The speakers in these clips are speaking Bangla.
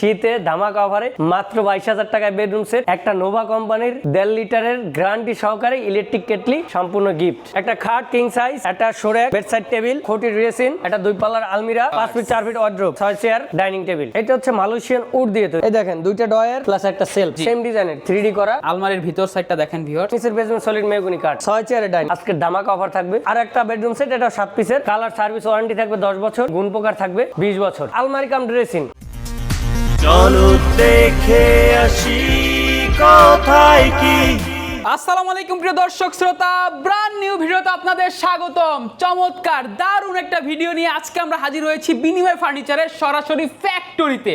শীতে ধামাকা অফারে মাত্র বাইশ হাজার টাকায় বেডরুম সেট একটা নোভা কোম্পানির দেড় লিটারের গ্রান্টি সহকারে ইলেকট্রিক কেটলি সম্পূর্ণ গিফট। একটা খাট কিং সাইজ একটা সোরেক বেড সাইড টেবিল ফোর্টি ড্রেসিন একটা দুই পাল্লার আলমিরা পাঁচ ফিট চার ফিট ওয়ার্ড্রোব ছয় চেয়ার ডাইনিং টেবিল এটা হচ্ছে মালয়েশিয়ান উড দিয়ে তৈরি। এই দেখেন দুইটা ডয়ার প্লাস একটা সেলফ সেম ডিজাইনের থ্রি ডি করা। আলমারির ভিতর সাইডটা দেখেন ভিউয়ার নিচের বেসমেন্ট সলিড মেগুনি কাঠ। ছয় চেয়ারের ডাইনিং আজকে ধামাকা অফার থাকবে। আর একটা বেডরুম সেট এটা সাত পিসের কালার সার্ভিস ওয়ারেন্টি থাকবে দশ বছর গুণ প্রকার থাকবে বিশ বছর। আলমারি কাম ড্রেসিং চলো দেখে আসি কোথায় কি? আসসালামু আলাইকুম প্রিয় দর্শক শ্রোতা ব্রান্ড নিউ ভিডিওতে আপনাদের স্বাগতম। চমৎকার দারুণ একটা ভিডিও নিয়ে আজকে আমরা হাজির হয়েছি বিনিময় ফার্নিচারের সরাসরি ফ্যাক্টরিতে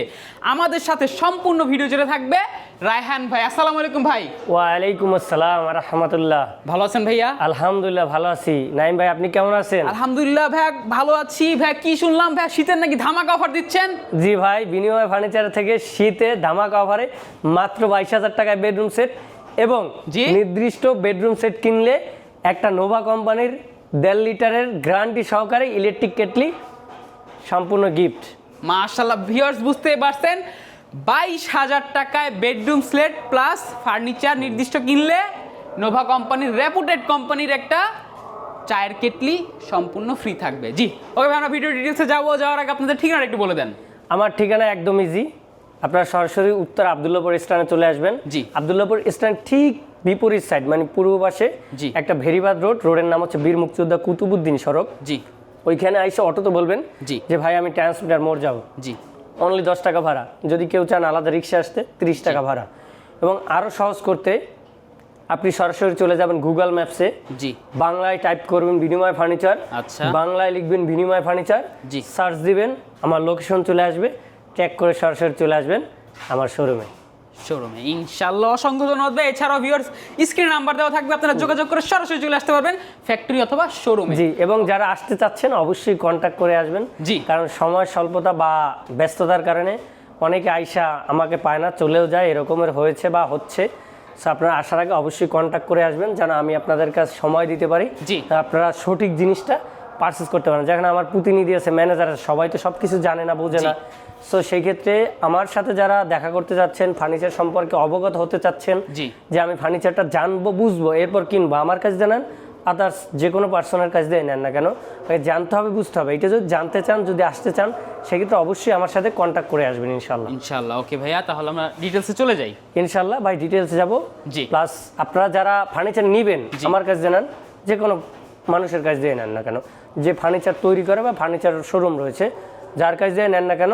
আমাদের সাথে সম্পূর্ণ ভিডিও জুড়ে থাকবে রায়হান ভাই। আসসালামু আলাইকুম ভাই। ওয়ালাইকুম আসসালাম রহমতুল্লাহ। ভালো আছেন ভাইয়া? আলহামদুলিল্লাহ ভালো আছি। নাইম ভাই আপনি কেমন আছেন? আলহামদুলিল্লাহ ভাই ভালো আছি। ভাই কি শুনলাম ভাই শীতের নাকি ধামাকা অফার দিচ্ছেন? জি ভাই বিনিময় ফার্নিচার থেকে শীতে ধামাকা অফারে মাত্র বাইশ হাজার টাকায় বেডরুম সেট এবং। নির্দিষ্ট বেডরুম সেট কিনলে একটা নোভা কোম্পানির দেড় লিটারের গ্যারান্টি সহকারে ইলেকট্রিক কেটলি সম্পূর্ণ গিফট মাশাল্লাহ ভিউয়ার্স বুঝতে পারছেন বাইশ হাজার টাকায় বেডরুম স্লেট প্লাস ফার্নিচার নির্দিষ্ট কিনলে নোভা কোম্পানির রেপুটেড কোম্পানির একটা চায়ের কেটলি সম্পূর্ণ ফ্রি থাকবে। জি ওকে ভাই, আমরা ভিডিও ডিটেলসে যাব যাওয়ার আগে আপনাদের ঠিকানা একটু বলে দেন। আমার ঠিকানা একদম ইজি আপনারা সরাসরি উত্তর আবদুল্লাপুর স্ট্যান্ডে চলে আসবেন। জি। আবদুল্লাপুর স্ট্যান্ড ঠিক বিপরীত সাইড মানে পূর্ব পাশে জি। একটা ভেরিবাদ রোড রোডের নাম হচ্ছে বীর মুক্তিযোদ্ধা কুতুবুদ্দিন সড়ক। জি। ওইখানে আইসে অটোতে বলবেন জি। যে ভাই আমি ট্রান্সমিটার মোড় যাব। জি। অনলি দশ টাকা ভাড়া। যদি কেউ চান আলাদা রিক্সা আসতে তিরিশ টাকা ভাড়া। এবং আরও সহজ করতে আপনি সরাসরি চলে যাবেন গুগল ম্যাপসে জি। বাংলায় টাইপ করবেন বিনিময় ফার্নিচার আচ্ছা। বাংলায় লিখবেন বিনিময় ফার্নিচার জি। সার্চ দিবেন আমার লোকেশন চলে আসবে। ট্যাগ করে সরাসরি চলে আসবেন আমার শোরুমে শোরুমে ইনশাল্লাহ অসংখ্য ধন্যবাদ ভাই। এছাড়াও ভিউয়ার্স স্ক্রিন নাম্বার দেওয়া থাকবে আপনারা যোগাযোগ করে সরাসরি চলে আসতে পারবেন ফ্যাক্টরি অথবা শোরুমে জি এবং যারা আসতে চাচ্ছেন অবশ্যই কন্ট্যাক্ট করে আসবেন। জি। কারণ সময় স্বল্পতা বা ব্যস্ততার কারণে অনেকে আইসা আমাকে পায় না চলেও যায় এরকমের হয়েছে বা হচ্ছে। সো আপনারা আসার আগে অবশ্যই কন্ট্যাক্ট করে আসবেন যেন আমি আপনাদের কাছে সময় দিতে পারি। জি। আপনারা সঠিক জিনিসটা পারচেস করতে পারেন। যেখানে আমার প্রতিনিধি আছে ম্যানেজার আছে সবাই তো সব কিছু জানে না বোঝে না। সো সেই ক্ষেত্রে আমার সাথে যারা দেখা করতে যাচ্ছেন ফার্নিচার সম্পর্কে অবগত হতে চাচ্ছেন জি। যে আমি ফার্নিচারটা জানব বুঝব এরপর কিনবো আমার কাছে জানান আদার্স যে কোনো পার্সোনাল কাছ দিয়ে নেন না কেন জানতে হবে বুঝতে হবে। এটা যদি জানতে চান যদি আসতে চান সেক্ষেত্রে অবশ্যই আমার সাথে কন্ট্যাক্ট করে আসবেন ইনশাল্লাহ ইনশাল্লাহ ওকে ভাইয়া তাহলে আমরা ডিটেলসে চলে যাই। ইনশাল্লাহ ভাই ডিটেলসে যাব। জি। প্লাস আপনারা যারা ফার্নিচার নেবেন আমার কাছে জানান যে কোনো মানুষের কাছ দিয়ে নেন না কেন। যে ফার্নিচার তৈরি করে বা ফার্নিচার শোরুম রয়েছে যার কাছ দিয়ে নেন না কেন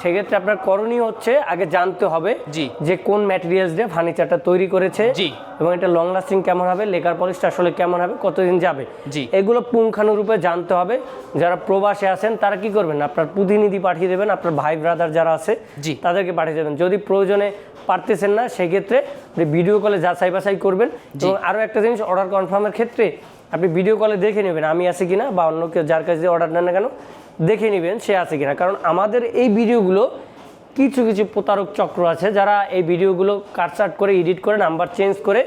সেক্ষেত্রে আপনার করণীয় হচ্ছে আগে জানতে হবে জি। যে কোন ম্যাটেরিয়ালস দিয়ে ফার্নিচারটা তৈরি করেছে জি। এবং এটা লং লাস্টিং কেমন হবে লেকার পলিশটা আসলে কেমন হবে কতদিন যাবে জি। এগুলো পুঙ্খানুরূপে জানতে হবে যারা প্রবাসে আছেন তারা কি করবেন আপনার প্রতিনিধি পাঠিয়ে দেবেন আপনার ভাই ব্রাদার যারা আছে জি। তাদেরকে পাঠিয়ে দেবেন যদি প্রয়োজনে পারতেছেন না সেক্ষেত্রে আপনি ভিডিও কলে যাচাই বাছাই করবেন এবং আরও একটা জিনিস অর্ডার কনফার্মের ক্ষেত্রে আপনি ভিডিও কলে দেখে নেবেন আমি আছি কিনা বা অন্য কেউ যার কাছে অর্ডার নেন না কেন দেখে নেবেন সে আছে কিনা। কারণ আমাদের এই ভিডিওগুলো কিছু কিছু প্রতারক চক্র আছে যারা এই ভিডিওগুলো কাটসাট করে এডিট করে নাম্বার চেঞ্জ করে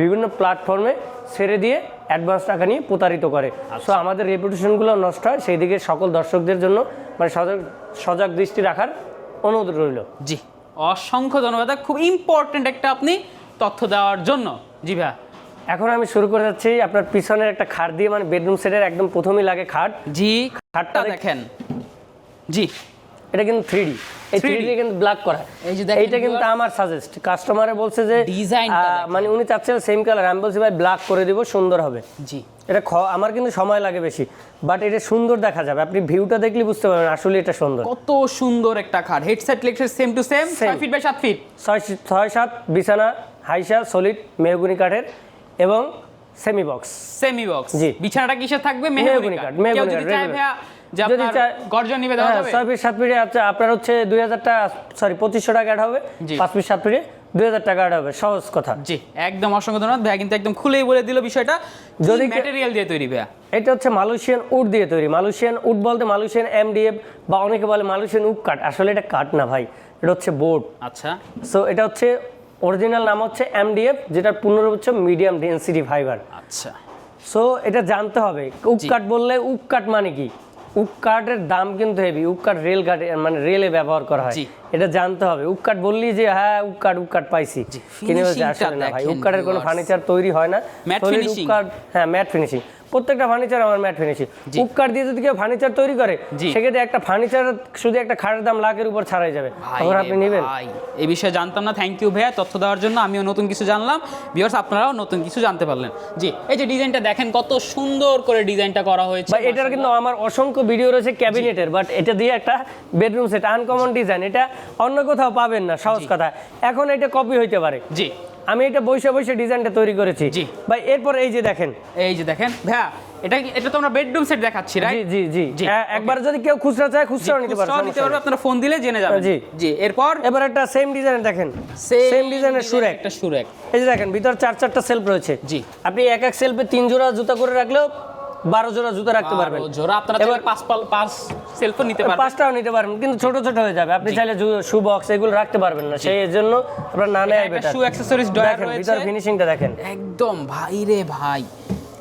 বিভিন্ন প্ল্যাটফর্মে ছেড়ে দিয়ে অ্যাডভান্স টাকা নিয়ে প্রতারিত করে। সো আমাদের রেপুটেশনগুলো নষ্ট হয়। সেই দিকে সকল দর্শকদের জন্য মানে সজাগ সজাগ দৃষ্টি রাখার অনুরোধ রইল। জি অসংখ্য ধন্যবাদ। খুব ইম্পর্টেন্ট একটা আপনি তথ্য দেওয়ার জন্য। জি ভাইয়া। এখন আমি শুরু করে যাচ্ছি। আপনার পিছনের একটা খাট দিয়ে মানে বেডরুম সেটের একদম প্রথমেই লাগে খাট। জি। খাটটা দেখেন। জি এটা কিন্তু থ্রি ডি এই 3D থ্রি ডি কিন্তু ব্ল্যাক করা। এই যে এইটা কিন্তু আমার সাজেস্ট কাস্টমারে বলছে যে দেখেন। মানে উনি চাচ্ছেন সেম কালার আমি বলছি ভাই ব্ল্যাক করে দিব সুন্দর হবে। জি। এটা আমার কিন্তু সময় লাগে বেশি। বাট এটা সুন্দর দেখা যাবে। আপনি ভিউটা দেখলে বুঝতে পারবেন আসলে এটা সুন্দর। কত সুন্দর একটা খাট। Headset legset same to same. ছয় ফিট বাই সাত ফিট ছয় ছয় সাত বিছানা হাইসা সলিড মেহগুনি কাঠের। এবং সেমি বক্স সেমি বক্স জি। বিছানাটা কিসের থাকবে? মেহগনি কাঠ, মেহগনি কাঠ, ভাইয়া যদি গর্জন নিবে দেওয়া হ্যাঁ যাবে? ছয় ফিট সাত ফিটে আছে আপনার হচ্ছে দুই হাজার টাকা সরি পঁচিশশো টাকা অ্যাড হবে। জি। পাঁচ ফিট সাত ফিটে দুই হাজার টাকা অ্যাড হবে। সহজ কথা। জি একদম অসংখ্য ধন্যবাদ। ভাইয়া কিন্তু একদম খুলেই বলে দিল বিষয়টা। যদি যদি ম্যাটেরিয়াল দিয়ে তৈরি ভাইয়া? এটা হচ্ছে মালয়েশিয়ান উড দিয়ে তৈরি। মালয়েশিয়ান উড বলতে মালয়েশিয়ান এমডিএফ বা অনেকে বলে মালয়েশিয়ান উড কাঠ। আসলে এটা কাঠ না ভাই এটা হচ্ছে বোর্ড। আচ্ছা। সো এটা হচ্ছে অরিজিনাল নাম হচ্ছে এমডিএফ যেটার পূর্ণ হচ্ছে মিডিয়াম ডেন্সিটি ফাইবার আচ্ছা। সো এটা জানতে হবে উক কাঠ বললে উক কাঠ মানে কি? উক কার্ডের দাম কিন্তু হেভি কার্ড রেল গাড়ি মানে রেলে ব্যবহার করা হয়। এটা জানতে হবে উক কার্ড বললি যে হ্যাঁ উক কার্ড পাইছি। কিনে আসলে না ভাই উক কোনো ফার্নিচার তৈরি হয় না। কার্ড হ্যাঁ ম্যাট ফিনিশিং প্রত্যেকটা ফার্নিচার আমার ম্যাট ফিনিশিং কার্ড দিয়ে যদি কেউ ফার্নিচার তৈরি করে। সেক্ষেত্রে একটা ফার্নিচার শুধু একটা খাটের দাম লাখের উপর ছাড়াই যাবে। তখন আপনি নেবেন। এই বিষয়ে জানতাম না থ্যাংক ইউ ভাইয়া তথ্য দেওয়ার জন্য আমিও নতুন কিছু জানলাম। ভিউয়ার্স আপনারাও নতুন কিছু জানতে পারলেন। জি এই যে ডিজাইনটা দেখেন কত সুন্দর করে ডিজাইনটা করা হয়েছে এটার কিন্তু আমার অসংখ্য ভিডিও রয়েছে ক্যাবিনেটের বাট এটা দিয়ে একটা বেডরুম সেট আনকমন ডিজাইন এটা অন্য কোথাও পাবেন না সহজ কথা। এখন এটা কপি হইতে পারে। জি। আমি এটা বসে বসে ডিজাইনটা তৈরি করেছি। জি। ভাই এরপর এই যে দেখেন। এই যে দেখেন ভাইয়া এটা এটা তো আমরা বেডরুম সেট দেখাচ্ছি রাইট জি জি জি, একবার যদি কেউ খুচরা চায় খুচরাও নিতে পারে নিতে পারবে আপনারা ফোন দিলে জেনে যাবেন। জি। জি এরপর? এবার একটা সেম ডিজাইন দেখেন। সেম ডিজাইনের সুরে একটা সুরে এই যে দেখেন ভিতর চার চারটা সেলফ রয়েছে। জি। আপনি এক এক সেলফে তিন জোড়া জুতা করে রাখলেও বারো জোড়া জুতা রাখতে পারবেন। জোড়া আপনারা এবার- পাঁচ পাল- পাঁচ সেলফ নিতে পারবেন। পাঁচটাও নিতে পারবেন কিন্তু ছোট ছোট হয়ে যাবে। আপনি চাইলে শু বক্স এগুলো রাখতে পারবেন না। সেই জন্য আপনার না নেয় বেটার accessories drawer দেখেন রয়েছে। ভিতর ফিনিশিংটা দেখেন। একদম ভাই রে ভাই।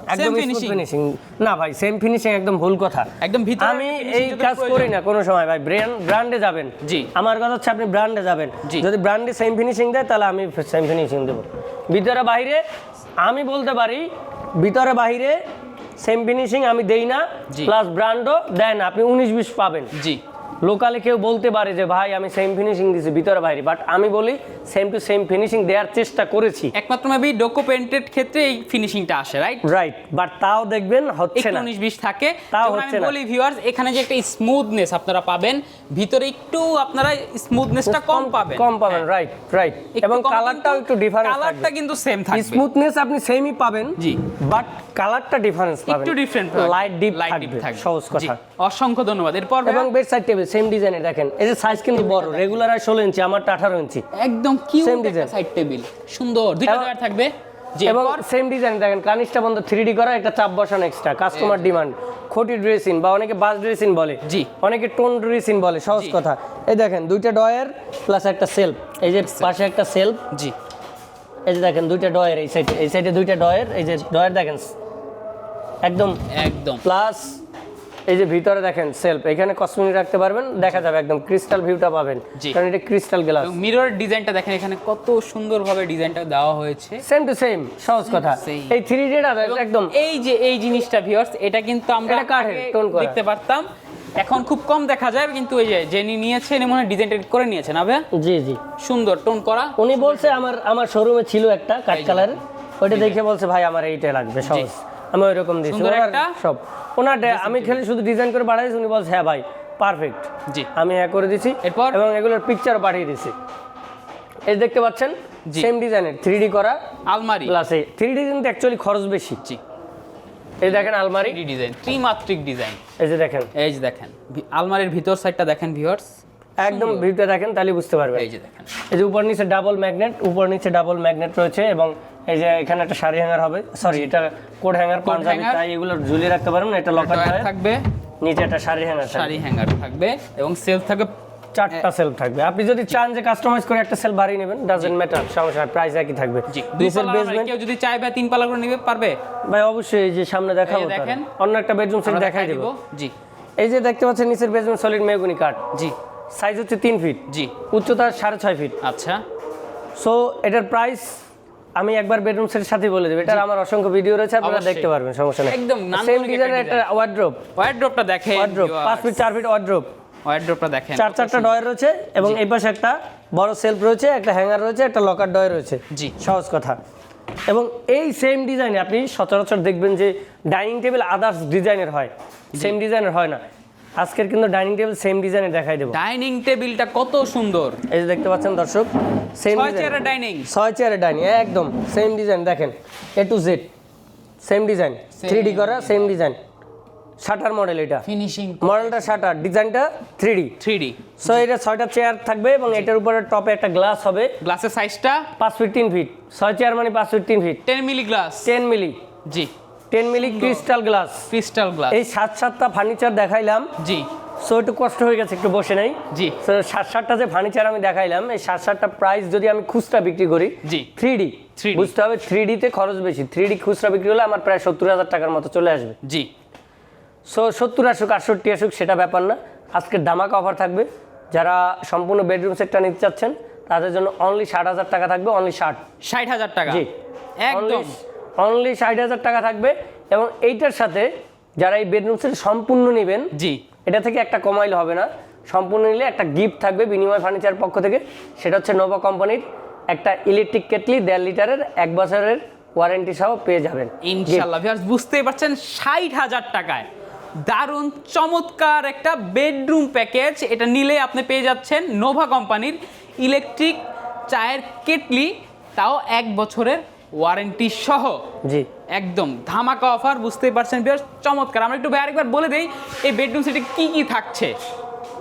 একদম ফিনিশিং না ভাই সেম ফিনিশিং একদম ভুল কথা। একদম ভিতরে আমি এই কাজ করি না কোনো সময় ভাই। ব্র্যান্ড ব্র্যান্ডে যাবেন। জি। আমার কথা হচ্ছে আপনি ব্র্যান্ডে যাবেন। যদি ব্র্যান্ডে সেম ফিনিশিং দেয় তাহলে আমি সেম ফিনিশিং দেবো। ভিতরে বাইরে আমি বলতে পারি ভিতরে বাইরে সেম ফিনিশিং আমি দেই না প্লাস ব্র্যান্ডও দেন আপনি উনিশ বিশ পাবেন। জি। লোকালে কেউ বলতে পারে যে ভাই আমি সেম ফিনিশিং দিছি ভিতরে বাইরে। বাট আমি বলি সেম টু সেম ফিনিশিং দেওয়ার চেষ্টা করেছি। একমাত্র মেবি ডোকো পেন্টেড ক্ষেত্রে এই ফিনিশিংটা আসে রাইট রাইট বাট তাও দেখবেন হচ্ছে না। উনিশ বিশ থাকে। তাও হচ্ছে আমি না। বলি ভিউয়ার্স এখানে যে একটা স্মুথনেস আপনারা পাবেন ভিতরে একটু আপনারা স্মুথনেসটা কম পাবেন। কম পাবেন রাইট রাইট এবং কালারটাও একটু ডিফারেন্স কালারটা কিন্তু সেম থাকবে। স্মুথনেস আপনি সেমই পাবেন জি। বাট কালারটা ডিফারেন্স পাবেন। একটু ডিফারেন্ট লাইট ডিপ থাকবে সহজ কথা। অসংখ্য ধন্যবাদ। এরপর এবং বেড সাইড টেবিল সেম ডিজাইনের দেখেন। এই যে সাইজ কিন্তু বড় রেগুলার আর ষোলো ইঞ্চি আমারটা আঠারো ইঞ্চি একদম কিউট Same একটা design। সাইড টেবিল সুন্দর। দুইটা এবং- থাকবে। জি এবং সেম ডিজাইন দেখেন কানিসটা বন্ধ থ্রি ডি করা একটা চাপ বসানো এক্সট্রা কাস্টমার ডিমান্ড খটি ড্রেসিং বা অনেকে বাস ড্রেসিং বলে। জি। অনেকে টোন ড্রেসিং বলে সহজ কথা। এই দেখেন দুইটা ডয়ার প্লাস একটা সেলফ এই যে পাশে একটা সেলফ জি। এই যে দেখেন দুইটা ডয়ের এই সাইডে এই সাইডে দুইটা ডয়ের এই যে ডয়ের দেখেন। একদম একদম। প্লাস এই যে ভিতরে দেখেন সেলফ এখানে কসমেটিক রাখতে পারবেন দেখা যাবে একদম ক্রিস্টাল ভিউটা পাবেন। কারণ এটা ক্রিস্টাল গ্লাস মিরর ডিজাইনটা দেখেন এখানে কত সুন্দরভাবে ডিজাইনটা দেওয়া হয়েছে। সেম টু সেম সহজ কথা। এই থ্রি ডিটা একদম। এই যে এই জিনিসটা ভিউয়ার্স এটা কিন্তু আমরা কাঠের, tone করা। দেখতে পারতাম। এখন খুব কম দেখা যায় কিন্তু এই যে যিনি নিয়েছেন মনে হয় ডিজাইনটা করে নিয়েছেন আবে জি জি। সুন্দর টোন করা। উনি বলছে আমার আমার শোরুমে ছিল একটা কাঠ কালারের ওইটা দেখে বলছে ভাই আমার এইটা লাগবে সহজ। আমি ওই রকম দিয়েছি সব। ওনার আমি খালি শুধু ডিজাইন করে পাঠাইছি উনি বলছে হ্যাঁ ভাই পারফেক্ট জি। আমি হ্যাঁ করে দিছি এরপর? এবং এগুলোর পিকচার পাঠিয়ে দিছি। এই দেখতে পাচ্ছেন। সেম ডিজাইনের থ্রি ডি করা আলমারি। প্লাসে থ্রি ডি কিন্তু অ্যাকচুয়ালি খরচ বেশি। জি। এই দেখেন আলমারি। ডিজাইন ত্রিমাত্রিক ডিজাইন এই যে দেখেন। এই যে দেখেন আলমারির ভিতর সাইডটা দেখেন ভিউয়ার্স একদম ভিউতে দেখেন তাহলে বুঝতে পারবেন। এই যে দেখেন। এই যে উপর নিচে ডাবল ম্যাগনেট উপর নিচে ডাবল ম্যাগনেট রয়েছে এবং এই যে এখানে একটা শাড়ি হ্যাঙ্গার হবে। সরি এটা কোড হ্যাঙ্গার পাঞ্জাবি তাই এগুলো ঝুলিয়ে রাখতে পারবেন এটা লকার থাকবে। নিচে একটা শাড়ি হ্যাঙ্গার থাকবে। শাড়ি হ্যাঙ্গার থাকবে এবং সেলফ থাকবে। চারটা সেলফ থাকবে। আপনি যদি চান যে কাস্টমাইজ করে একটা সেল বাড়িয়ে নেবেন ডাজেন্ট ম্যাটার সমস্যা প্রাইস একই থাকবে। দুই নিচের বেসমেন্ট কেউ যদি চায় বা তিন পাল্লা করে নিবে পারবে? ভাই অবশ্যই এই যে সামনে দেখাবো দেখেন। অন্য একটা বেডরুম সেট দেখাই দিব। জি। এই যে দেখতে পাচ্ছেন নিচের বেসমেন্ট সলিড মেগুনি কাঠ জি। সাইজ হচ্ছে তিন ফিট জি। উচ্চতা সাড়ে ছয় ফিট আচ্ছা। সো এটার প্রাইস আমি একবার বেডরুম সেটের সাথে বলে দেবো। এটা আমার অসংখ্য ভিডিও রয়েছে আপনারা দেখতে পারবেন সমস্যা নেই। একদম সেম ডিজাইনের একটা ওয়ার্ড্রোপ ওয়ার্ড্রপটা দেখেন ওয়ার্ড্রোপ পাঁচ ফিট চার ফিট ওয়ার্ড্রোপ ওয়ার্ড্রপটা দেখেন চার চারটা ডয়ার রয়েছে এবং এই পাশে একটা বড় সেলফ রয়েছে একটা হ্যাঙ্গার রয়েছে একটা লকার ডয় রয়েছে। জি। সহজ কথা। এবং এই সেম ডিজাইনে আপনি সচরাচর দেখবেন যে ডাইনিং টেবিল আদার্স ডিজাইনের হয়। সেম ডিজাইনের হয় না। আজকের কিন্তু ডাইনিং টেবিল সেম ডিজাইনে দেখাই দেবো। ডাইনিং টেবিলটা কত সুন্দর। এই যে দেখতে পাচ্ছেন দর্শক সেম ছয় চেয়ারের ডাইনিং। ছয় চেয়ারের ডাইনিং একদম সেম ডিজাইন দেখেন A to Z same design three D করা সেম ডিজাইন শাটার মডেল এটা। ফিনিশিং মডেলটা শাটার ডিজাইনটা three D three D so এটা ছয়টা চেয়ার থাকবে এবং এটার উপরে টপে একটা গ্লাস হবে। গ্লাসের সাইজটা পাঁচ ফিট তিন ফিট ছয় চেয়ার মানে পাঁচ ফিট তিন feet ten milli glass ten milli জি। Ten milli crystal glass crystal glass এই সাত সাতটা ফার্নিচার দেখাইলাম। জি। সো একটু কষ্ট হয়ে গেছে একটু বসে নাই। জি। তো সাত সাতটা যে ফার্নিচার আমি দেখাইলাম এই সাত সাতটা প্রাইস যদি আমি খুচরা বিক্রি করি জি। থ্রি ডি 3D বুঝতে হবে থ্রি ডিতে খরচ বেশি। থ্রি ডি খুচরা বিক্রি হলে আমার প্রায় সত্তর হাজার টাকার মতো চলে আসবে। জি। সো সত্তর আসুক আটষট্টি আসুক সেটা ব্যাপার না। আজকে দামাকা অফার থাকবে। যারা সম্পূর্ণ বেডরুম সেটটা নিতে চাচ্ছেন তাদের জন্য অনলি ষাট হাজার টাকা থাকবে অনলি ষাট। ষাট হাজার টাকা। জি। একদম। অনলি ষাট হাজার টাকা থাকবে এবং এইটার সাথে যারা এই বেডরুম সেট সম্পূর্ণ নেবেন জি। এটা থেকে একটা কমাইলে হবে না। সম্পূর্ণ নিলে একটা গিফট থাকবে বিনিময় ফার্নিচার পক্ষ থেকে। সেটা হচ্ছে নোভা কোম্পানির একটা ইলেকট্রিক কেটলি দেড় লিটারের এক বছরের ওয়ারেন্টি সহ পেয়ে যাবেন। ইনশাল্লাহ ভিউয়ার্স বুঝতেই পারছেন ষাট হাজার টাকায়। দারুণ চমৎকার একটা বেডরুম প্যাকেজ এটা নিলে আপনি পেয়ে যাচ্ছেন নোভা কোম্পানির ইলেকট্রিক চায়ের কেটলি তাও এক বছরের ওয়ারেন্টি সহ জি। একদম ধামাকা অফার বুঝতেই পারছেন বেশ চমৎকার। আমরা একটু আরেকবার বলে দেই এই বেডরুম সেটে কি কি থাকছে?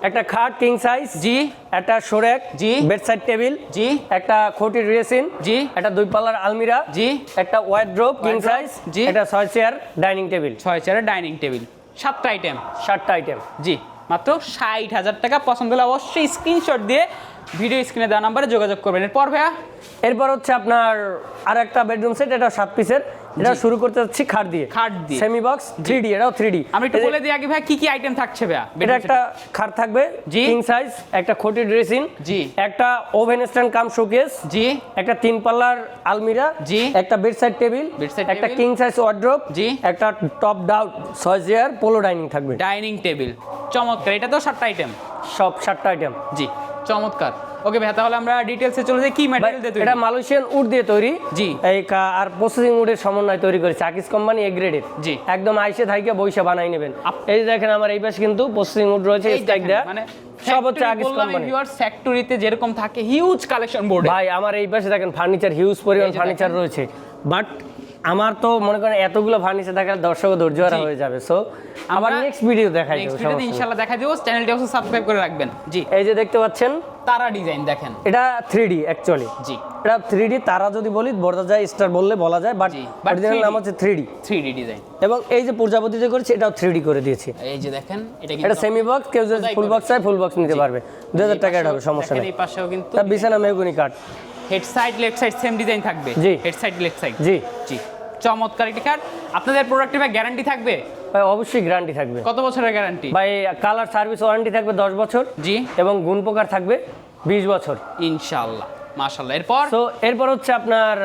একটা খাট কিং সাইজ জি। একটা সোরেক জি। বেডসাইড টেবিল জি। একটা খোটি ড্রেসিন জি। একটা দুই পাল্লার আলমিরা জি। একটা ওয়াইড্রোপ কিং সাইজ জি। একটা ছয় চেয়ার ডাইনিং টেবিল ছয় চেয়ারের ডাইনিং টেবিল সাতটা আইটেম সাতটা আইটেম জি মাত্র ষাট হাজার টাকা। পছন্দ হলে অবশ্যই স্ক্রিনশট দিয়ে ভিডিও স্ক্রিনে দেওয়া নাম্বারে যোগাযোগ করবেন। এরপর ভাইয়া? এরপর হচ্ছে আপনার আর একটা বেডরুম সেট এটা সাত পিসের এটা শুরু করতে যাচ্ছি খাট দিয়ে। খাট দিয়ে। সেমি বক্স থ্রি ডি এটাও থ্রি ডি আমি একটু বলে দিই আগে ভাই কি কি আইটেম থাকছে ভাইয়া এটা একটা খাট থাকবে জি। কিং সাইজ একটা খটি ড্রেসিং জি। একটা ওভেন স্ট্যান্ড কাম শোকেস জি। একটা তিন পাল্লার আলমিরা জি। একটা বেডসাইড টেবিল Bedside একটা কিং সাইজ ওয়ার্ড্রোপ জি। একটা টপ ডাউন ছয় চেয়ার পোলো ডাইনিং থাকবে। ডাইনিং টেবিল চমৎকার এটা তো সাতটা আইটেম সব সাতটা আইটেম জি। চমৎকার। ওকে ভাই তাহলে আমরা ডিটেলসে চলে যাই। কি ম্যাটেরিয়াল দিয়ে তৈরি? এটা মালয়েশিয়ান উড দিয়ে তৈরি। জি। এই আর প্রসেসিং উডের সমন্বয় তৈরি করেছে। আকিস কোম্পানি এ গ্রেডের জি। একদম আইসে থাইকে বইসা বানাই নেবেন। এই যে দেখেন আমার এই পাশে কিন্তু প্রসেসিং উড রয়েছে এই স্ট্যাক দেয়া। মানে সব হচ্ছে আকিস কোম্পানি ফ্যাক্টরিতে যেরকম থাকে হিউজ কালেকশন বোর্ড ভাই আমার এই পাশে দেখেন ফার্নিচার হিউজ পরিমাণ ফার্নিচার রয়েছে। বাট আমার তো মনে করেন এতগুলো ফার্নিচার দেখালে দর্শক ধৈর্য হারা হয়ে যাবে। সো আবার আমরা নেক্সট ভিডিও দেখাই দেবো ভিডিওতে ইনশাআল্লাহ দেখা দিব। চ্যানেলটি অবশ্যই সাবস্ক্রাইব করে রাখবেন। জি। এই যে দেখতে পাচ্ছেন তারা ডিজাইন দেখেন। এটা থ্রি ডি অ্যাকচুয়ালি জি। এটা থ্রি ডি তারা যদি বলি বলা যায় স্টার বললে বলা যায় বাট অরিজিনাল নাম হচ্ছে three D three D design এবং এই যে প্রজাপতি যে করেছে এটাও থ্রি ডি করে দিয়েছি। এই যে দেখেন এটা এটা সেমি বক্স কেউ যদি ফুল বক্স চায় ফুল বক্স নিতে পারবে। দু হাজার টাকা এটা হবে সমস্যা নেই। এই পাশেও কিন্তু বিছানা মেহগুনি কাঠ head side left side same design থাকবে। জি। হেড সাইড লেফট সাইড জি। জি। চমৎকার একটি কার্ড আপনাদের প্রোডাক্টের ভাই গ্যারান্টি থাকবে? ভাই অবশ্যই গ্যারান্টি থাকবে। কত বছরের গ্যারান্টি ভাই কালার সার্ভিস ওয়ারেন্টি থাকবে দশ বছর জি। এবং গুণ প্রকার থাকবে বিশ বছর। ইনশাআল্লাহ মাশাআল্লাহ। এরপর? তো এরপর হচ্ছে আপনার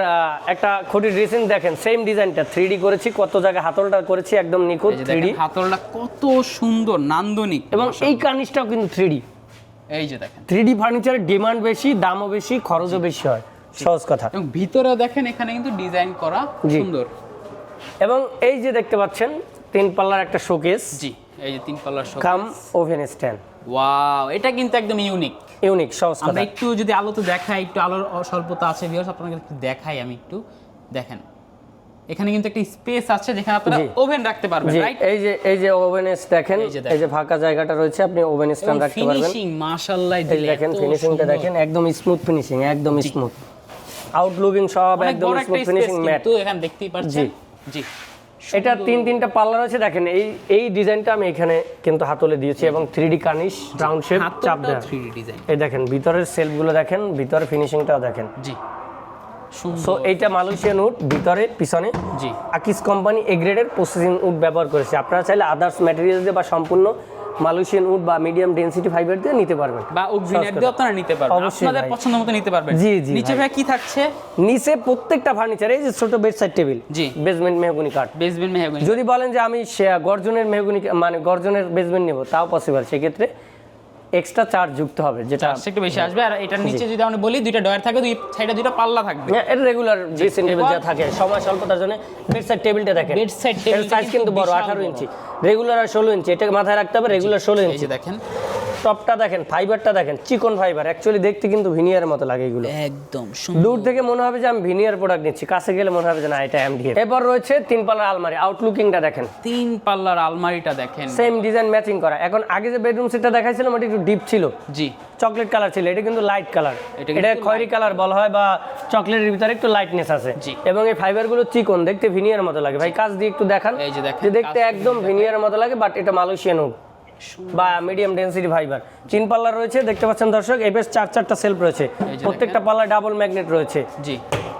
একটা খুঁটির ড্রেসিং দেখেন সেম ডিজাইনটা থ্রি করেছি কত জায়গায় হাতলটা করেছি একদম নিখুঁত থ্রি হাতলটা কত সুন্দর নান্দনিক এবং এই। কার্নিশটাও কিন্তু থ্রি এই যে দেখেন। থ্রি ফার্নিচারের ডিমান্ড বেশি দামও বেশি খরচও বেশি হয়। সহজ কথা। এবং ভিতরে দেখেন এখানে কিন্তু ডিজাইন করা সুন্দর। এবং এই যে দেখতে পাচ্ছেন তিন পাল্লার একটা শোকেস। জি এই যে তিন পাল্লার show cum oven stand. Wow এটা কিন্তু একদম ইউনিক। ইউনিক সহজ আমরা কথা। একটু যদি আলোতে দেখাই একটু আলোর স্বল্পতা আছে ভিউয়ার্স আপনাকে একটু দেখাই আমি একটু। দেখেন এখানে কিন্তু একটা স্পেস আছে যেখানে আপনারা ওভেন রাখতে পারবেন রাইট এই যে এই যে ওভেন দেখেন এই যে ফাঁকা জায়গাটা রয়েছে আপনি ওভেন স্ট্যান্ড রাখতে পারবেন। ফিনিশিং মাশাআল্লাহ দেখেন ফিনিশিংটা দেখেন একদম স্মুথ ফিনিশিং একদম স্মুথ আউটলুকিং সব একদম স্মুথ ফিনিশিং ম্যাট কিন্তু এখানে দেখতেই পাচ্ছেন জি। এটা তিন তিনটা পাল্লা রয়েছে দেখেন এই এই ডিজাইনটা আমি এখানে কিন্তু হাতলে দিয়েছি এবং থ্রি ডি কার্নিশ রাউন্ড শেপ চাপ দেওয়া 3D ডিজাইন এই দেখেন ভিতরের সেলফগুলো দেখেন ভিতরে ফিনিশিংটাও দেখেন। জি। সো এইটা মালয়েশিয়ান উড ভিতরে পিছনে। জি। আকিস কোম্পানি এ গ্রেডের প্রসেসিং উড ব্যবহার করেছে। আপনারা চাইলে আদার্স ম্যাটেরিয়াল দিয়ে বা সম্পূর্ণ মালয়েশিয়ান উড বা মিডিয়াম ডেনসিটি ফাইবার দিয়ে নিতে পারবেন। বা দিয়ে আপনারা নিতে পারবেন। আপনাদের পছন্দ মতো নিতে পারবেন। জি, জি নিচে ভাই। ভাই কি থাকছে? নিচে প্রত্যেকটা ফার্নিচার এই যে ছোট বেডসাইড টেবিল জি। বেসমেন্ট মেহগুনি কাঠ বেসমেন্ট মেহগনি। যদি বলেন যে আমি গর্জনের মেহগুনি মানে গর্জনের বেসমেন্ট নেব তাও পসিবল সেক্ষেত্রে এক্সট্রা চার্জ যুক্ত হবে যেটা একটু বেশি আসবে আর এটার নিচে যদি আমরা বলি দুইটা ডয়ার থাকে দুই সাইডে দুইটা পাল্লা থাকবে। না এটা রেগুলার ড্রেসিং টেবিল যা থাকে সময় স্বল্পতার জন্য বেড সাইড টেবিলটা দেখেন। বেড সাইড টেবিল সাইজ কিন্তু বড় বিশাল আঠারো বড়। ইঞ্চি রেগুলার আর ষোলো ইঞ্চি এটাকে মাথায় রাখতে হবে রেগুলার ষোলো এই ইঞ্চি দেখেন। টপটা দেখেন ফাইবারটা দেখেন চিকন ফাইবার অ্যাকচুয়ালি দেখতে কিন্তু ভিনিয়ারের মতো লাগে এগুলো। একদম দূর থেকে মনে হবে যে আমি ভিনিয়ার প্রোডাক্ট নিচ্ছি কাছে গেলে মনে হবে যে না এটা এমডিএফ এরপর রয়েছে তিন পাল্লার আলমারি আউটলুকিংটা দেখেন। তিন পাল্লার আলমারিটা দেখেন। সেম ডিজাইন ম্যাচিং করা। এখন আগে যে বেডরুম সেটটা দেখাইছিলাম ওটা একটু ডিপ ছিল। জি। চকলেট কালার ছিল এটা কিন্তু লাইট কালার এটা খয়েরি কালার বলা হয় বা চকলেটের ভিতরে একটু লাইটনেস আছে। জি। এবং এই ফাইবারগুলো চিকন দেখতে ভিনিয়ার মতো লাগে। ভাই কাজ দিয়ে একটু দেখান এই যে দেখতে একদম ভিনিয়ার মতো লাগে বাট এটা মালয়েশিয়ান হোক বা মিডিয়াম ডেন্সিটি ফাইবার চিন পাল্লা রয়েছে দেখতে পাচ্ছেন দর্শক এই বেশ চার চারটা সেলফ রয়েছে। প্রত্যেকটা পাল্লা ডাবল ম্যাগনেট রয়েছে। জি।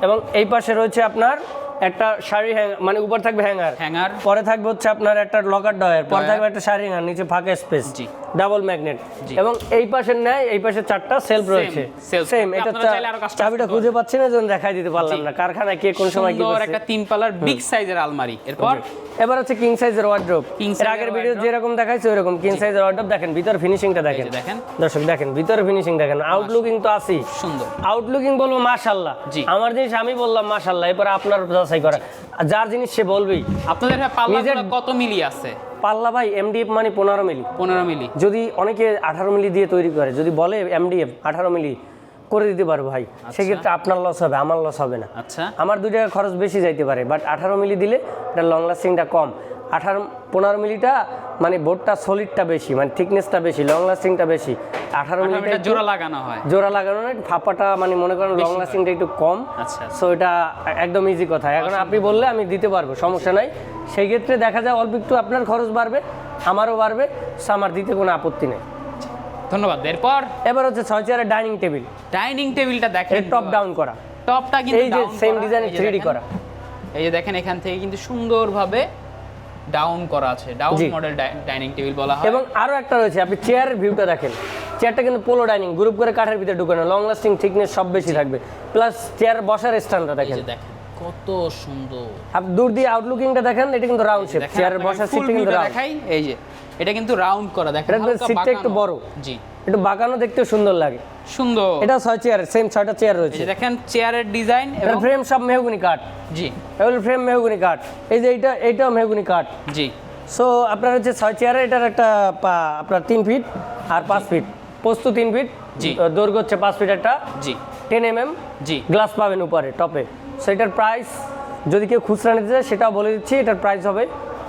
এবং এই পাশে রয়েছে আপনার একটা শাড়ি হ্যাঙ্গার মানে উপর থাকবে হ্যাঙ্গার হ্যাঙ্গার পরে থাকবে হচ্ছে আপনার একটা লকার ডয়ার পরে থাকবে একটা শাড়ি হ্যাঙ্গার নিচে ফাঁকা স্পেস জি। Double magnet. এবং এই পাশের ন্যায় এই পাশে চারটা সেলফ রয়েছে। সেম এটা চাবিটা খুঁজে পাচ্ছি না যেন দেখাই দিতে পারলাম না। কারখানায় কে কোন সময় কি করছে? একটা তিন পাল্লার বিগ সাইজের আলমারি। এরপর এবার হচ্ছে কিং সাইজের ওয়ার্ড্রোপ এর আগের ভিডিও। যেরকম দেখাইছে ওইরকম কিং সাইজের ওয়ার্ড্রোপ দেখেন ভিতর ফিনিশিংটা দেখেন। দেখেন। দর্শক দেখেন ভিতরে ফিনিশিং দেখেন। আউটলুকিং তো আছেই। সুন্দর। আউটলুকিং বলব মাশাল্লাহ জি। আমার জিনিস আমি বললাম মাশাল্লাহ এরপর আপনার যাচাই করা। আর যার জিনিস সে বলবেই। আপনাদের পাল্লা কত মিলি আছে? পাল্লা ভাই এমডিএফ মানে পনেরো মিলি। পনেরো মিলি। যদি অনেকে আঠারো মিলি দিয়ে তৈরি করে যদি বলে এমডিএফ আঠারো মিলি করে দিতে পারব ভাই সেক্ষেত্রে আপনার লস হবে আমার লস হবে না। আচ্ছা। আমার দুই টাকা খরচ বেশি যাইতে পারে বাট আঠারো মিলি দিলে এটা লং লাস্টিংটা কম। আঠারো পনেরো মিলিটা মানে বোর্ডটা সলিডটা বেশি মানে থিকনেসটা বেশি লং লাস্টিংটা বেশি। আঠারো মিলিটা জোড়া লাগানো হয়। জোড়া লাগানো না ফাঁপাটা মানে মনে করেন লং লাস্টিংটা একটু কম। আচ্ছা সো এটা একদম ইজি কথা। এখন আপনি বললে আমি দিতে পারব সমস্যা নাই। সেই ক্ষেত্রে দেখা যায় অল্প একটু আপনার খরচ বাড়বে আমারও বাড়বে সো আমার দিতে কোনো আপত্তি নেই। ধন্যবাদ। এরপর? এবার হচ্ছে ছয় চেয়ারের ডাইনিং টেবিল। ডাইনিং টেবিলটা দেখেন টপ ডাউন করা। টপটা কিন্তু এই যে সেম করা, ডিজাইনে এই যে থ্রি করা। এই যে দেখেন এখান থেকে কিন্তু সুন্দরভাবে ডাউন করা আছে। ডাউন। মডেল ডাইনিং টেবিল বলা হয়। এবং আরও একটা রয়েছে আপনি চেয়ারের ভিউটা দেখেন। চেয়ারটা কিন্তু পোলো ডাইনিং গ্রুপ করে কাঠের ভিতরে ঢুকানো লং লাস্টিং থিকনেস সব বেশি থাকবে। প্লাস চেয়ার বসার স্ট্যান্ডটা এই দেখেন। যে দেখেন। কত সুন্দর। আপনি দূর দিয়ে আউটলুকিংটা দেখেন এটা কিন্তু রাউন্ড শেপ চেয়ারের বসার সিটটা কিন্তু রাউন্ড দেখাই এই যে এটা কিন্তু রাউন্ড করা দেখেন হালকা সিটটা একটু বড়। জি। একটু বাঁকানো দেখতেও সুন্দর লাগে। সুন্দর। এটা ছয় চেয়ার সেম ছয়টা চেয়ার রয়েছে। দেখেন চেয়ারের ডিজাইন এবং ফ্রেম সব মেহগুনি কাঠ। জি। এগুলো ফ্রেম মেহগুনি কাঠ। এই যে এইটা এইটাও মেহগুনি কাঠ। জি। সো আপনার হচ্ছে ছয় চেয়ারে এটার একটা আপনার তিন ফিট আর পাঁচ ফিট পোস্ত তিন ফিট জি। দৈর্ঘ্য হচ্ছে পাঁচ ফিট একটা। জি। টেন এম এম জি। গ্লাস পাবেন উপরে টপে সো এটার প্রাইস যদি কেউ খুচরা নিতে চায় সেটাও বলে দিচ্ছি এটার প্রাইস হবে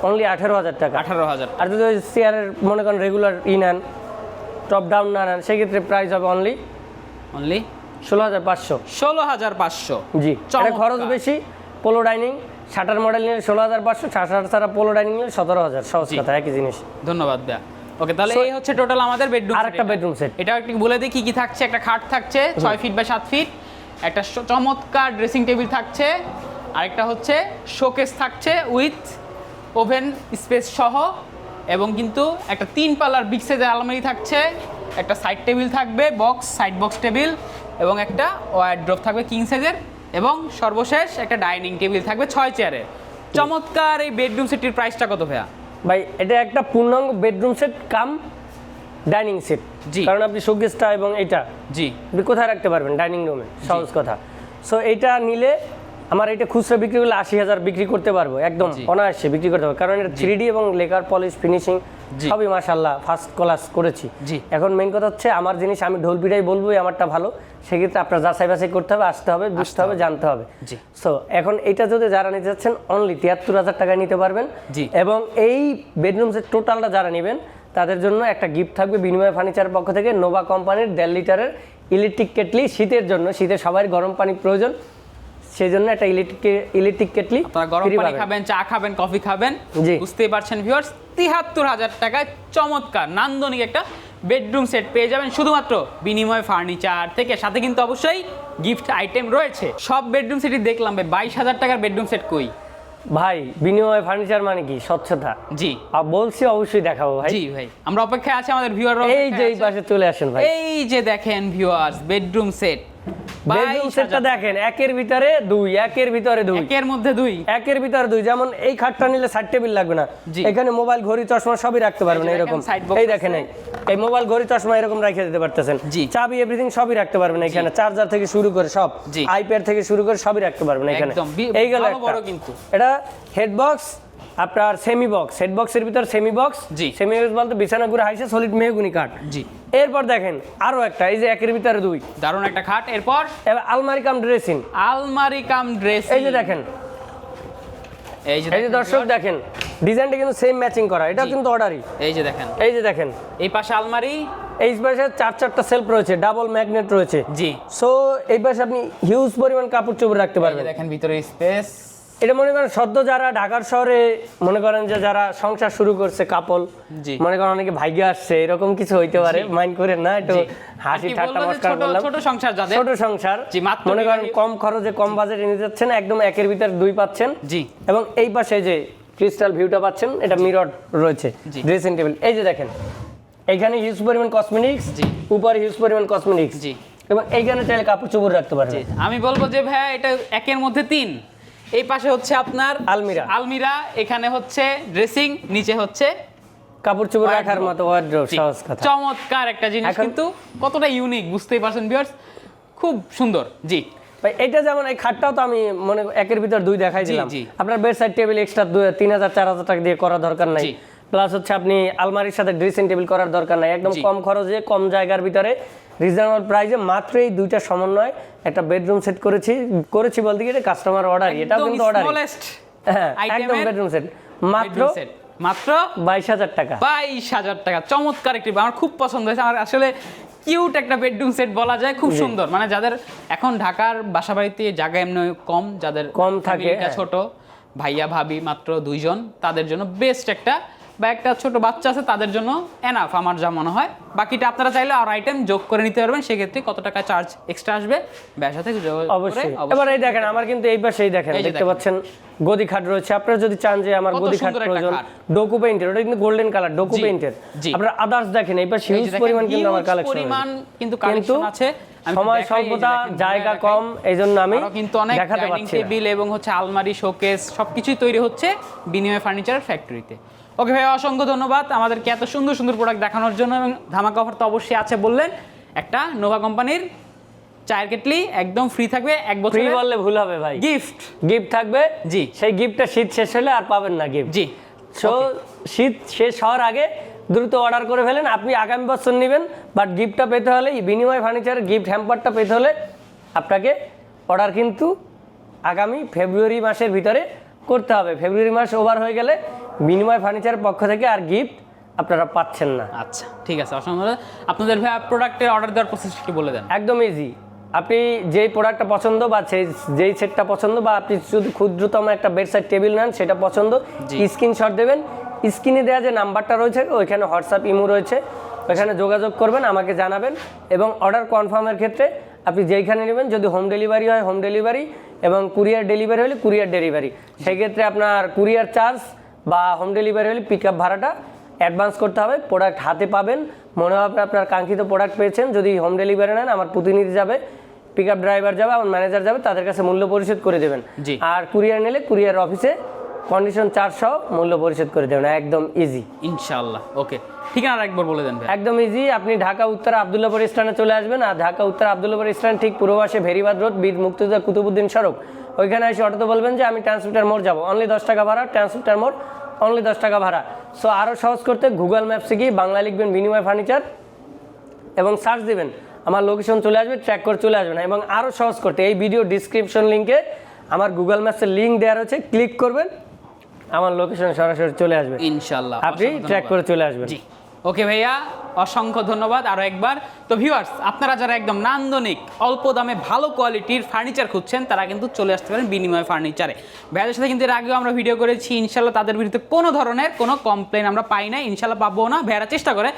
অনলি আঠেরো হাজার টাকা। আঠারো হাজার। আর যদি ওই চেয়ারের মনে করেন রেগুলার ই নেন টপ ডাউন না নেন সেক্ষেত্রে প্রাইস হবে অনলি অনলি ষোলো হাজার পাঁচশো। ষোলো হাজার পাঁচশো। জি এটা চমৎকার। খরচ বেশি পোলো ডাইনিং শাটার মডেল নিলে ষোলো হাজার পাঁচশো শাটার ছাড়া পোলো ডাইনিং নিলে সতেরো হাজার সহজ কথা একই জিনিস। ধন্যবাদ দেয়া ওকে তাহলে এই হচ্ছে টোটাল আমাদের বেডরুম আর একটা bedroom set। এটা একটু বলে দিই কি কি থাকছে? একটা খাট থাকছে ছয় ফিট বা সাত ফিট একটা চমৎকার ড্রেসিং টেবিল থাকছে। আরেকটা হচ্ছে শোকেস থাকছে উইথ ওভেন স্পেস সহ। এবং কিন্তু একটা তিন পাল্লার বিগ সাইজের আলমারি থাকছে। একটা সাইড টেবিল থাকবে বক্স সাইড বক্স টেবিল এবং একটা ওয়ারড্রপ থাকবে কিং সাইজের এবং সর্বশেষ একটা ডাইনিং টেবিল থাকবে ছয় চেয়ারের চমৎকার এই বেডরুম সেটটির প্রাইসটা কত ভাইয়া? ভাই, এটা একটা পূর্ণাঙ্গ bedroom set cum dining set. জি। কারণ আপনি শোকেসটা এবং এটা জি। আপনি কোথায় রাখতে পারবেন? ডাইনিং রুমে। সহজ কথা। সো এটা নিলে আমার এটা খুচরা বিক্রি করলে আশি হাজার বিক্রি করতে পারব। একদম অনায়াসে বিক্রি করতে পারব। কারণ এটা থ্রি এবং লেকার পলিশ ফিনিশিং সবই মাসাল্লাহ ফার্স্ট ক্লাস করেছি। জি। এখন মেন কথা হচ্ছে আমার জিনিস আমি ঢোল পিটাই বলবোই আমারটা ভালো। সেক্ষেত্রে আপনার যাচাই বাছাই করতে হবে আসতে হবে বুঝতে হবে জানতে হবে। জি। সো এখন এটা যদি যারা নিতে যাচ্ছেন অনলি তিয়াত্তর হাজার টাকায় নিতে পারবেন। জি। এবং এই বেডরুম সেট টোটালটা যারা নেবেন তাদের জন্য একটা গিফট থাকবে বিনিময় ফার্নিচারের পক্ষ থেকে। নোভা কোম্পানির দেড় লিটারের ইলেকট্রিক কেটলি শীতের জন্য। শীতে সবাই গরম পানি প্রয়োজন। সেই জন্য একটা ইলেকট্রিক ইলেকট্রিক কেটলি গরম পানি খাবেন চা খাবেন কফি খাবেন। বুঝতেই পারছেন ভিউয়ার্স তিহাত্তর হাজার টাকায় চমৎকার নান্দনিক একটা বেডরুম সেট পেয়ে যাবেন। শুধুমাত্র বিনিময় ফার্নিচার থেকে। সাথে কিন্তু অবশ্যই গিফট আইটেম রয়েছে। সব বেডরুম সেটই দেখলাম ভাই বাইশ হাজার টাকার বেডরুম সেট কই? ভাই বিনিময় ফার্নিচার মানে কি? স্বচ্ছতা। জি। আর বলছি অবশ্যই দেখাবো ভাই। জি ভাই আমরা অপেক্ষায় আছি আমাদের ভিউয়ার এই যে এই পাশে চলে আসেন ভাই। এই যে দেখেন ভিউয়ার্স বেডরুম সেট বেডরুম সেটটা দেখেন একের ভিতরে দুই একের ভিতরে দুই। একের মধ্যে দুই। একের ভিতরে দুই যেমন এই খাটটা নিলে সাইড টেবিল লাগবে না। এখানে মোবাইল ঘড়ি চশমা সবই রাখতে পারবেন এরকম। এই দেখেন এই মোবাইল ঘড়ি চশমা এরকম রেখে দিতে পারতেছেন। চাবি এভরিথিং সবই রাখতে পারবেন এখানে। চার্জার থেকে শুরু করে সব। আইপ্যাড থেকে শুরু করে সবই রাখতে পারবেন এখানে। এই গেল একটা। কিন্তু। এটা হেড বক্স আপনার সেমি বক্স হেড বক্সের ভিতর সেমি বক্স জি। সেমি বক্স বলতে বিছানা করে হাইসে সলিড মেহগুনি কাঠ। জি। এরপর দেখেন আরও একটা এই যে একের ভিতরে দুই। দারুণ একটা খাট এরপর? এবার আলমারি কাম ড্রেসিং আলমারি কাম ড্রেস এই যে দেখেন। এই যে এই যে দর্শক দেখেন ডিজাইনটা কিন্তু সেম ম্যাচিং করা এটা কিন্তু অর্ডারই এই যে দেখেন। এই যে দেখেন। এই পাশে আলমারি। এই পাশে চার চারটা সেলফ রয়েছে ডাবল ম্যাগনেট রয়েছে। জি। সো এই পাশে আপনি হিউজ পরিমাণ কাপড় চোপড় রাখতে পারবেন। দেখেন ভিতরে স্পেস এটা মনে করেন সদ্য যারা ঢাকার শহরে মনে করেন যে যারা সংসার শুরু করছে কাপল জি। মনে করেন অনেকে ভাগ্যে আসছে এরকম কিছু হইতে পারে মাইন্ড করেন না একটু হাসি ঠাট্টা মস্কার ছোট- করলাম ছোট সংসার যাদের। ছোট সংসার মনে করেন কম খরচে কম বাজেটে নিতে যাচ্ছেন একদম একের ভিতর দুই পাচ্ছেন। জি। এবং এই পাশে যে ক্রিস্টাল ভিউটা পাচ্ছেন এটা মিরর রয়েছে। ড্রেসিং টেবিল এই যে দেখেন এখানে হিউজ পরিমাণ কসমেটিক্স জি। উপরে হিউজ পরিমাণ কসমেটিক্স জি। এবং এইখানে চাইলে কাপড় চোপড় রাখতে পারবেন। আমি বলব যে ভাইয়া এটা একের মধ্যে তিন। এই পাশে হচ্ছে আপনার আলমিরা। আলমিরা এখানে হচ্ছে ড্রেসিং নিচে হচ্ছে কাপড় চোপড় রাখার মতো ওয়ার্ড্রোব সহজ কথা। চমৎকার একটা জিনিস কিন্তু কতটা ইউনিক বুঝতেই পারছেন ভিউয়ার্স খুব সুন্দর জি। ভাই এটা যেমন এই খাটটাও তো আমি মনে একের ভিতর দুই দেখাই দিলাম। আপনার বেড সাইড টেবিল এক্সট্রা তিন হাজার চার হাজার টাকা দিয়ে করা দরকার নাই। প্লাস হচ্ছে আপনি আলমারির সাথে ড্রেসিং টেবিল করার দরকার নাই। একদম কম খরচে কম জায়গার ভিতরে। রিজনেবল প্রাইসে মাত্র এই দুইটা সমন্বয় একটা বেডরুম সেট করেছি করেছি বলতে গিয়ে কাস্টমার অর্ডার এটাও কিন্তু অর্ডার হ্যাঁ একদম বেডরুম সেট মাত্র মাত্র বাইশ হাজার টাকা। বাইশ হাজার টাকা। চমৎকার একটি আমার খুব পছন্দ হয়েছে। আমার আসলে কিউট একটা বেডরুম সেট বলা যায় খুব সুন্দর। মানে যাদের এখন ঢাকার বাসা বাড়িতে জায়গা এমনি কম যাদের কম থাকে, হ্যাঁ। ছোট ভাইয়া ভাবি মাত্র দুইজন তাদের জন্য বেস্ট একটা বা একটা ছোট বাচ্চা আছে তাদের জন্য এনাফ আমার যা মনে হয়। বাকিটা আপনারা চাইলে আর আইটেম যোগ করে নিতে পারবেন সেক্ষেত্রে কত টাকা চার্জ এক্সট্রা আসবে ব্যবসা থেকে অবশ্যই। এবার এই দেখেন আমার কিন্তু এই পাশেই দেখেন দেখতে পাচ্ছেন? গদি খাট রয়েছে। আপনারা যদি চান যে আমার গদি খাট প্রয়োজন। ডোকু পেইন্টের ওটা কিন্তু গোল্ডেন কালার ডোকু পেইন্টের আপনারা আদার্স দেখেন যে হিউজ পরিমাণ কিন্তু আমার কালেকশন পরিমাণ কিন্তু কালেকশন আছে। সময় স্বল্পতা জায়গা কম এই জন্য আমি কিন্তু অনেক ডাইনিং টেবিল এবং হচ্ছে আলমারি শোকেস সবকিছুই তৈরি হচ্ছে বিনিময় ফার্নিচার ফ্যাক্টরিতে ওকে ভাই অসংখ্য ধন্যবাদ আমাদেরকে এত সুন্দর সুন্দর প্রোডাক্ট দেখানোর জন্য এবং ধামাকা অফার তো অবশ্যই আছে বললেন। একটা নোভা কোম্পানির চায়ের কেটলি একদম ফ্রি থাকবে এক ফ্রি বছর বললে ভুল হবে ভাই। গিফট গিফট থাকবে। জি। সেই গিফটটা শীত শেষ হলে আর পাবেন না গিফট জি। সো শীত শেষ হওয়ার আগে দ্রুত অর্ডার করে ফেলেন। আপনি আগামী বছর নেবেন বাট গিফটটা পেতে হলে বিনিময় ফার্নিচারের গিফট হ্যাম্পারটা পেতে হলে আপনাকে অর্ডার কিন্তু আগামী ফেব্রুয়ারি মাসের ভিতরে করতে হবে। ফেব্রুয়ারি মাস ওভার হয়ে গেলে বিনিময় ফার্নিচারের পক্ষ থেকে আর গিফট আপনারা পাচ্ছেন না। আচ্ছা ঠিক আছে অসংখ্য। আপনাদের ভাই প্রোডাক্টের অর্ডার দেওয়ার প্রসেস কি বলে দেন। একদম ইজি আপনি যেই প্রোডাক্টটা পছন্দ বা সেই যেই সেটটা পছন্দ বা আপনি শুধু ক্ষুদ্রতম একটা বেডসাইড টেবিল নেন সেটা পছন্দ। স্ক্রিনশট দেবেন। স্ক্রিনে দেওয়া যে নাম্বারটা রয়েছে ওইখানে হোয়াটসঅ্যাপ ইমো রয়েছে। ওইখানে যোগাযোগ করবেন আমাকে জানাবেন এবং অর্ডার কনফার্মের ক্ষেত্রে আপনি যেইখানে নেবেন যদি হোম ডেলিভারি হয় হোম ডেলিভারি এবং কুরিয়ার ডেলিভারি হলে কুরিয়ার ডেলিভারি সেই ক্ষেত্রে আপনার কুরিয়ার চার্জ বা হোম ডেলিভারি হলে পিক আপ ভাড়াটা অ্যাডভান্স করতে হবে প্রোডাক্ট হাতে পাবেন মনে হবে আপনার কাঙ্ক্ষিত প্রোডাক্ট পেয়েছেন যদি হোম ডেলিভারি নেন আমার প্রতিনিধি যাবে পিক আপ ড্রাইভার যাবে আমার ম্যানেজার যাবে তাদের কাছে মূল্য পরিশোধ করে দেবেন। আর কুরিয়ার নিলে কুরিয়ার অফিসে কন্ডিশন চার্জ সহ মূল্য পরিশোধ করে দেবেন একদম ইজি ইনশাআল্লাহ ওকে। ঠিকানা একবার বলে দেন একদম ইজি আপনি ঢাকা উত্তর আবদুল্লাপুর স্ট্যান্ডে চলে আসবেন আর ঢাকা উত্তর আবদুল্লাপুর স্ট্যান্ড ঠিক পূর্ববাসে ভেরিবাদ রোড বীর মুক্তিযোদ্ধা কুতুবুদ্দিন সড়ক। ওইখানে এসে অটোতে বলবেন যে আমি ট্রান্সমিটার মোড় যাব। অনলি দশ টাকা ভাড়া ট্রান্সমিটার মোড় অনলি দশ টাকা ভাড়া। সো আরও সহজ করতে গুগল ম্যাপসে গিয়ে বাংলা লিখবেন বিনিময় ফার্নিচার এবং সার্চ দিবেন। আমার লোকেশন চলে আসবে ট্র্যাক করে চলে আসবেন এবং আরও সহজ করতে এই ভিডিও ডিসক্রিপশন লিঙ্কে আমার গুগল ম্যাপসের লিঙ্ক দেওয়া রয়েছে। ক্লিক করবেন আমার লোকেশন সরাসরি চলে আসবে। ইনশাল্লাহ। আপনি ট্র্যাক করে চলে আসবেন। ওকে ভাইয়া, অসংখ্য ধন্যবাদ। আরও একবার। তো ভিউয়ার্স আপনারা যারা একদম নান্দনিক, অল্প দামে ভালো কোয়ালিটির ফার্নিচার খুঁজছেন, তারা কিন্তু চলে আসতে পারেন বিনিময় ফার্নিচারে ভাইয়াদের সাথে কিন্তু এর আগেও আমরা ভিডিও করেছি ইনশাল্লাহ তাদের বিরুদ্ধে কোনো ধরনের কোনো কমপ্লেন আমরা পাই না ইনশাল্লাহ পাবো না। ভাইয়ারা চেষ্টা করে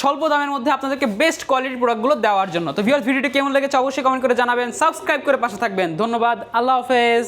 স্বল্প দামের মধ্যে আপনাদেরকে বেস্ট কোয়ালিটির প্রোডাক্টগুলো দেওয়ার জন্য। তো ভিউয়ার্স ভিডিওটি কেমন লেগেছে অবশ্যই কমেন্ট করে জানাবেন সাবস্ক্রাইব করে পাশে থাকবেন। ধন্যবাদ, আল্লাহ হাফেজ।